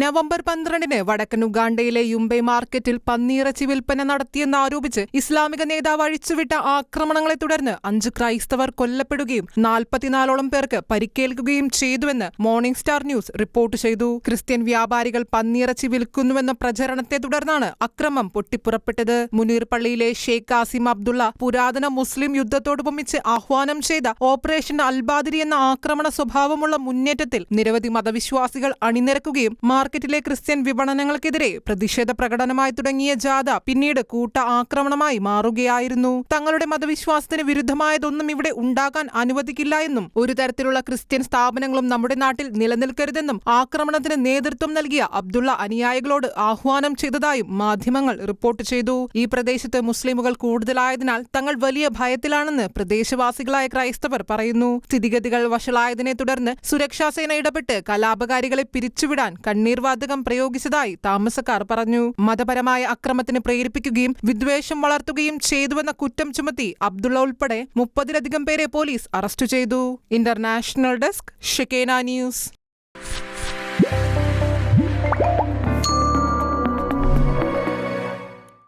November പന്ത്രണ്ടിന് വടക്കൻ ഉഗാണ്ടയിലെ യുംബൈ മാർക്കറ്റിൽ പന്നിയിറച്ചി വിൽപ്പന നടത്തിയെന്നാരോപിച്ച് ഇസ്ലാമിക നേതാവ് അഴിച്ചുവിട്ട ആക്രമണങ്ങളെ തുടർന്ന് അഞ്ച് ക്രൈസ്തവർ കൊല്ലപ്പെടുകയും നാൽപ്പത്തിനാലോളം പേർക്ക് പരിക്കേൽക്കുകയും ചെയ്തുവെന്ന് മോർണിംഗ് സ്റ്റാർ ന്യൂസ് റിപ്പോർട്ട് ചെയ്തു. ക്രിസ്ത്യൻ വ്യാപാരികൾ പന്നിയിറച്ചി വിൽക്കുന്നുവെന്ന പ്രചരണത്തെ തുടർന്നാണ് അക്രമം പൊട്ടിപ്പുറപ്പെട്ടത്. മുനീർപള്ളിയിലെ ഷെയ്ഖ് കാസിം അബ്ദുള്ള പുരാതന മുസ്ലിം യുദ്ധത്തോടൊപ്പമിച്ച് ആഹ്വാനം ചെയ്ത ഓപ്പറേഷൻ അൽബാദിരി എന്ന ആക്രമണ സ്വഭാവമുള്ള മുന്നേറ്റത്തിൽ നിരവധി മതവിശ്വാസികൾ അണിനിരക്കുകയും മാർക്കറ്റിലെ ക്രിസ്ത്യൻ വിപണനങ്ങൾക്കെതിരെ പ്രതിഷേധ പ്രകടനമായി തുടങ്ങിയ ജാഥ പിന്നീട് കൂട്ട ആക്രമണമായി മാറുകയായിരുന്നു. തങ്ങളുടെ മതവിശ്വാസത്തിന് വിരുദ്ധമായതൊന്നും ഇവിടെ ഉണ്ടാകാൻ അനുവദിക്കില്ല എന്നും ഒരു തരത്തിലുള്ള ക്രിസ്ത്യൻ സ്ഥാപനങ്ങളും നമ്മുടെ നാട്ടിൽ നിലനിൽക്കരുതെന്നും ആക്രമണത്തിന് നേതൃത്വം നൽകിയ അബ്ദുള്ള അനുയായികളോട് ആഹ്വാനം ചെയ്തതായും മാധ്യമങ്ങൾ റിപ്പോർട്ട് ചെയ്തു. ഈ പ്രദേശത്ത് മുസ്ലിമുകൾ കൂടുതലായതിനാൽ തങ്ങൾ വലിയ ഭയത്തിലാണെന്ന് പ്രദേശവാസികളായ ക്രൈസ്തവർ പറയുന്നു. സ്ഥിതിഗതികൾ വഷളായതിനെ തുടർന്ന് സുരക്ഷാസേന ഇടപെട്ട് കലാപകാരികളെ പിരിച്ചുവിടാൻ കണ്ണീർ വാതകം പ്രയോഗിച്ചതായി താമസക്കാർ പറഞ്ഞു. മതപരമായ അക്രമത്തിന് പ്രേരിപ്പിക്കുകയും വിദ്വേഷം വളർത്തുകയും ചെയ്തുവെന്ന കുറ്റം ചുമത്തി അബ്ദുള്ള ഉൾപ്പെടെ മുപ്പതിലധികം പേരെ പോലീസ് അറസ്റ്റ് ചെയ്തു. ഇന്റർനാഷണൽ ഡെസ്ക് ഷിക്കേന ന്യൂസ്.